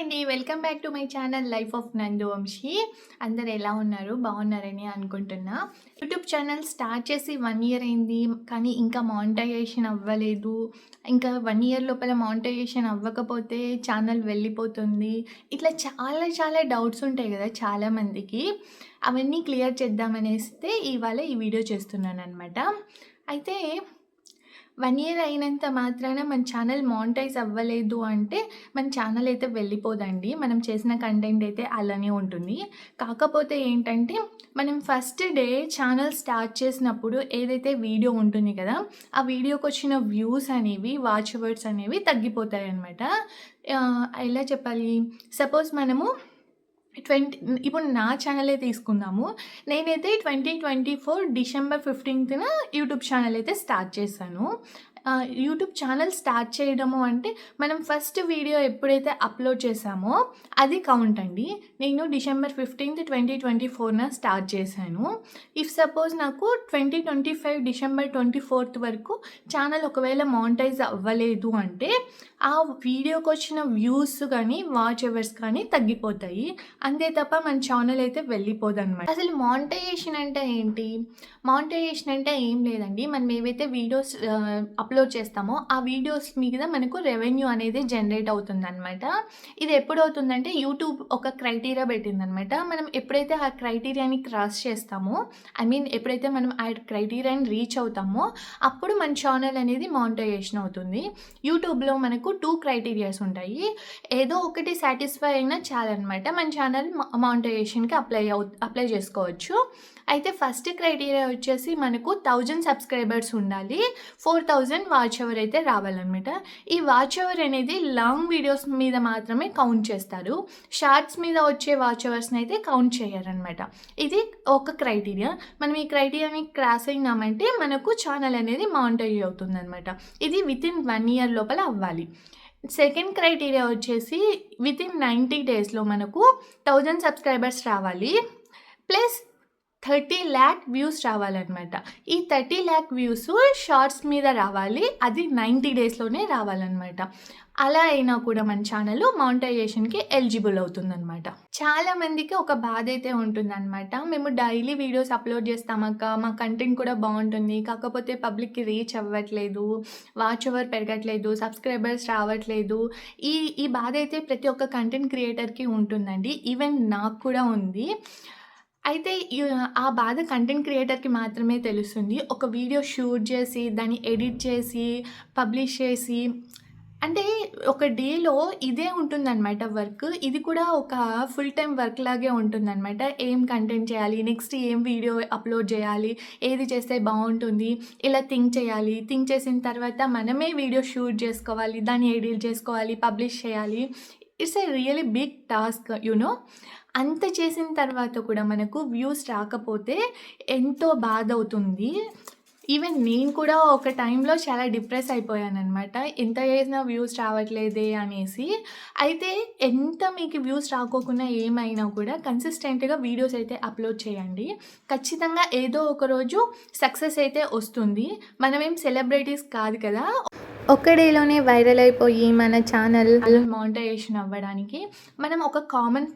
అండి. Welcome back to my channel life of Nandu Vamshi. అందరు ఎలా ఉన్నారు? బాగున్నారని అనుకుంటున్నా. యూట్యూబ్ ఛానల్ స్టార్ట్ చేసి వన్ ఇయర్ అయింది. కానీ ఇంకా మానిటైజేషన్ అవ్వలేదు. ఇంకా వన్ ఇయర్ లోపల మానిటైజేషన్ అవ్వకపోతే ఛానల్ వెళ్ళిపోతుంది. ఇట్లా చాలా చాలా డౌట్స్ ఉంటాయి కదా చాలామందికి. అవన్నీ క్లియర్ చేద్దామనేస్తే ఇవాళ ఈ వీడియో చేస్తున్నాను అనమాట అయితే వన్ ఇయర్ అయినంత మాత్రాన మన ఛానల్ మానిటైజ్ అవ్వలేదు అంటే మన ఛానల్ అయితే వెళ్ళిపోదండి. మనం చేసిన కంటెంట్ అయితే అలానే ఉంటుంది. కాకపోతే ఏంటంటే మనం ఫస్ట్ డే ఛానల్ స్టార్ట్ చేసినప్పుడు ఏదైతే వీడియో ఉంటుంది కదా ఆ వీడియోకి వచ్చిన వ్యూస్ అనేవి వాచ్ వర్డ్స్ అనేవి తగ్గిపోతాయి అనమాట ఎలా చెప్పాలి? సపోజ్ మనము ట్వంటీ ఇప్పుడు నా ఛానలే తీసుకుందాము. నేనైతే ట్వంటీ ట్వంటీ ఫోర్ డిసెంబర్ ఫిఫ్టీన్త్న యూట్యూబ్ ఛానల్ అయితే స్టార్ట్ చేశాను. యూట్యూబ్ ఛానల్ స్టార్ట్ చేయడము అంటే మనం ఫస్ట్ వీడియో ఎప్పుడైతే అప్లోడ్ చేసామో అది కౌంట్ అండి. నేను డిసెంబర్ ఫిఫ్టీన్త్ ట్వంటీ ట్వంటీ ఫోర్న స్టార్ట్ చేశాను. ఇఫ్ సపోజ్ నాకు twenty twenty five December twenty fourth వరకు ఛానల్ ఒకవేళ మానిటైజ్ అవ్వలేదు అంటే ఆ వీడియోకి వచ్చిన వ్యూస్ కానీ వాచ్ అవర్స్ కానీ తగ్గిపోతాయి. అంతే తప్ప మన ఛానల్ అయితే వెళ్ళిపోదు అనమాట అసలు మానిటైజేషన్ అంటే ఏంటి? మానిటైజేషన్ అంటే ఏం లేదండి. మనం ఏవైతే వీడియోస్ అప్లోడ్ చేస్తామో ఆ వీడియోస్ మీద మనకు రెవెన్యూ అనేది జనరేట్ అవుతుంది అనమాట ఇది ఎప్పుడు అవుతుందంటే యూట్యూబ్ ఒక క్రైటీరియా పెట్టిందనమాట మనం ఎప్పుడైతే ఆ క్రైటీరియాని క్రాస్ చేస్తామో ఐ మీన్ ఎప్పుడైతే మనం ఆ క్రైటీరియాని రీచ్ అవుతామో అప్పుడు మన ఛానల్ అనేది మానిటైజేషన్ అవుతుంది. యూట్యూబ్లో మనకు టూ క్రైటీరియాస్ ఉంటాయి. ఏదో ఒకటి సాటిస్ఫై అయినా చాలన్నమాట. మన ఛానల్ మానిటైజేషన్కి అప్లై అవు అప్లై చేసుకోవచ్చు. అయితే ఫస్ట్ క్రైటీరియా వచ్చేసి మనకు థౌజండ్ సబ్స్క్రైబర్స్ ఉండాలి. ఫోర్ థౌజండ్ వాచ్ అవర్ అయితే రావాలన్నమాట. ఈ వాచ్ అవర్ అనేది లాంగ్ వీడియోస్ మీద మాత్రమే కౌంట్ చేస్తారు. షార్ట్స్ మీద వచ్చే వాచ్ అవర్స్ని అయితే కౌంట్ చేయరనమాట ఇది ఒక క్రైటీరియా మనం ఈ క్రైటీరియాని క్రాస్ అయినామంటే మనకు ఛానల్ అనేది మానిటరీ అవుతుందన్నమాట. ఇది విత్ ఇన్ వన్ ఇయర్ లోపల అవ్వాలి. సెకండ్ క్రైటీరియా వచ్చేసి విత్ ఇన్ నైంటీ డేస్లో మనకు థౌజండ్ సబ్స్క్రైబర్స్ రావాలి. ప్లస్ థర్టీ ల్యాక్ వ్యూస్ రావాలన్నమాట. ఈ థర్టీ ల్యాక్ వ్యూస్ షార్ట్స్ మీద రావాలి అది నైంటీ డేస్లోనే రావాలన్నమాట. అలా అయినా కూడా మన ఛానల్ మానిటైజేషన్కి ఎలిజిబుల్ అవుతుందన్నమాట. చాలా మందికి ఒక బాధ అయితే ఉంటుందన్నమాట. మేము డైలీ వీడియోస్ అప్లోడ్ చేస్తామక్క మా కంటెంట్ కూడా బాగుంటుంది. కాకపోతే పబ్లిక్కి రీచ్ అవ్వట్లేదు వాచ్ ఓవర్ పెరగట్లేదు సబ్స్క్రైబర్స్ రావట్లేదు. ఈ ఈ బాధ అయితే ప్రతి ఒక్క కంటెంట్ క్రియేటర్కి ఉంటుందండి. ఈవెన్ నాకు కూడా ఉంది. అయితే ఆ బాధ కంటెంట్ క్రియేటర్కి మాత్రమే తెలుస్తుంది. ఒక వీడియో షూట్ చేసి దాన్ని ఎడిట్ చేసి పబ్లిష్ చేసి అంటే ఒక డేలో ఇదే ఉంటుందన్నమాట వర్క్. ఇది కూడా ఒక ఫుల్ టైం వర్క్ లాగే ఉంటుందన్నమాట. ఏం కంటెంట్ చేయాలి? నెక్స్ట్ ఏం వీడియో అప్లోడ్ చేయాలి? ఏది చేస్తే బాగుంటుంది? ఇలా థింక్ చేయాలి. థింక్ చేసిన తర్వాత మనమే వీడియో షూట్ చేసుకోవాలి దాన్ని ఎడిట్ చేసుకోవాలి పబ్లిష్ చేయాలి. It's a really big task you know అంత చేసిన తర్వాత కూడా మనకు వ్యూస్ రాకపోతే ఎంతో బాధ అవుతుంది. ఈవెన్ నేను కూడా ఒక టైంలో చాలా డిప్రెస్ అయిపోయాను అనమాట ఎంత చేసినా వ్యూస్ రావట్లేదే అనేసి. అయితే ఎంత మీకు వ్యూస్ రాకోకుండా ఏమైనా కూడా కన్సిస్టెంట్గా వీడియోస్ అయితే అప్లోడ్ చేయండి. ఖచ్చితంగా ఏదో ఒక రోజు సక్సెస్ అయితే వస్తుంది. మనమేం సెలబ్రిటీస్ కాదు కదా. ఒక్క డేలోనే వైరల్ అయిపోయి మన ఛానల్ మానిటైజేషన్ అవ్వడానికి మనం ఒక కామన్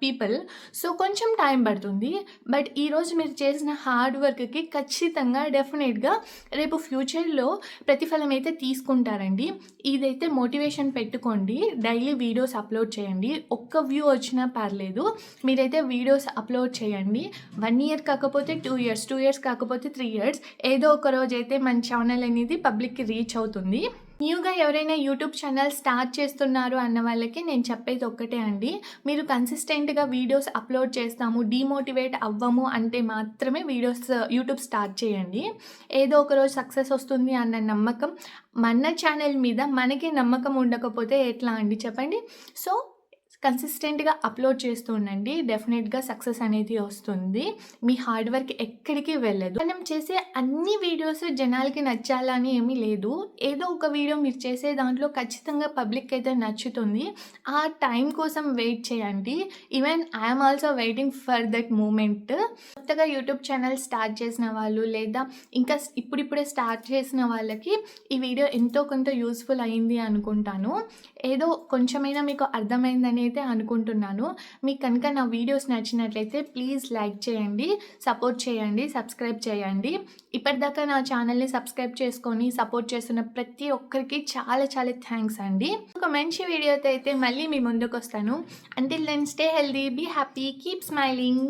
పీపుల్ సో కొంచెం టైం పడుతుంది. బట్ ఈరోజు మీరు చేసిన హార్డ్ వర్క్కి ఖచ్చితంగా డెఫినెట్గా రేపు ఫ్యూచర్లో ప్రతిఫలం అయితే తీసుకుంటారండి. ఇదైతే మోటివేషన్ పెట్టుకోండి. డైలీ వీడియోస్ అప్లోడ్ చేయండి. ఒక్క వ్యూ వచ్చినా పర్లేదు. మీరైతే వీడియోస్ అప్లోడ్ చేయండి. వన్ ఇయర్ కాకపోతే టూ ఇయర్స్ టూ ఇయర్స్ కాకపోతే త్రీ ఇయర్స్ ఏదో ఒక రోజు అయితే మన ఛానల్ అనేది పబ్లిక్కి రీచ్ అవుతుంది. న్యూగా ఎవరైనా యూట్యూబ్ ఛానల్ స్టార్ట్ చేస్తున్నారు అన్న వాళ్ళకి నేను చెప్పేది ఒక్కటే అండి. మీరు కన్సిస్టెంట్గా వీడియోస్ అప్లోడ్ చేస్తాము డీమోటివేట్ అవ్వము అంటే మాత్రమే వీడియోస్ యూట్యూబ్ స్టార్ట్ చేయండి. ఏదో ఒక రోజు సక్సెస్ వస్తుంది అన్న నమ్మకం మన ఛానల్ మీద మనకే నమ్మకం ఉండకపోతే ఎట్లా అండి చెప్పండి? సో కన్సిస్టెంట్‌గా అప్‌లోడ్ చేస్తూ ఉండండి. డెఫినెట్గా సక్సెస్ అనేది వస్తుంది. మీ హార్డ్ వర్క్ ఎక్కడికి వెళ్ళదు. మనం చేసే అన్ని వీడియోస్ జనాలకి నచ్చాలని ఏమీ లేదు. ఏదో ఒక వీడియో మీరు చేసే దాంట్లో ఖచ్చితంగా పబ్లిక్ అయితే నచ్చుతుంది. ఆ టైం కోసం వెయిట్ చేయండి. Even I also waiting for that moment. కొత్తగా యూట్యూబ్ ఛానల్ స్టార్ట్ చేసిన వాళ్ళు లేదా ఇంకా ఇప్పుడిప్పుడే స్టార్ట్ చేసిన వాళ్ళకి ఈ వీడియో ఎంతో కొంత యూస్ఫుల్ అయింది అనుకుంటాను. ఏదో కొంచెమైనా మీకు అర్థమైందని అయితే అనుకుంటున్నాను. మీకు కనుక నా వీడియోస్ నచ్చినట్లయితే ప్లీజ్ లైక్ చేయండి. సపోర్ట్ చేయండి. సబ్స్క్రైబ్ చేయండి. ఇప్పటిదాకా నా ఛానల్‌ని సబ్స్క్రైబ్ చేసుకొని సపోర్ట్ చేస్తున్న ప్రతి ఒక్కరికి చాలా చాలా థ్యాంక్స్ అండి. ఒక మంచి వీడియోతో అయితే మళ్ళీ మీ ముందుకొస్తాను. Until then stay healthy be happy, keep smiling.